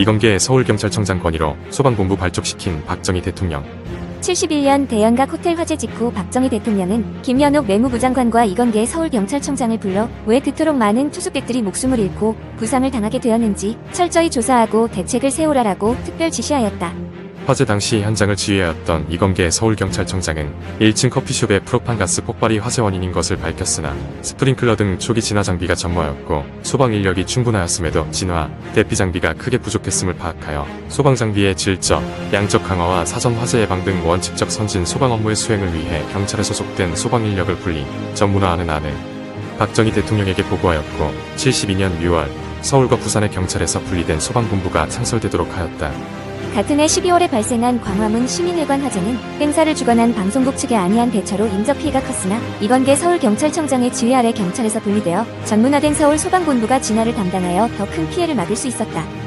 이건계 서울경찰청장 건의로 소방본부 발족시킨 박정희 대통령. 71년 대연각 호텔 화재 직후 박정희 대통령은 김연옥 내무부 장관과 이건계 서울경찰청장을 불러 왜 그토록 많은 투숙객들이 목숨을 잃고 부상을 당하게 되었는지 철저히 조사하고 대책을 세우라라고 특별 지시하였다. 화재 당시 현장을 지휘하였던 이건계 서울경찰청장은 1층 커피숍의 프로판가스 폭발이 화재 원인인 것을 밝혔으나 스프링클러 등 초기 진화 장비가 전무하였고 소방 인력이 충분하였음에도 진화, 대피 장비가 크게 부족했음을 파악하여 소방 장비의 질적, 양적 강화와 사전 화재 예방 등 원칙적 선진 소방 업무의 수행을 위해 경찰에 소속된 소방 인력을 분리, 전문화하는 안을 박정희 대통령에게 보고하였고 72년 6월 서울과 부산의 경찰에서 분리된 소방본부가 창설되도록 하였다. 같은 해 12월에 발생한 광화문 시민회관 화재는 행사를 주관한 방송국 측의 안이한 대처로 인적 피해가 컸으나 이건계 서울경찰청장의 지휘 아래 경찰에서 분리되어 전문화된 서울 소방본부가 진화를 담당하여 더 큰 피해를 막을 수 있었다.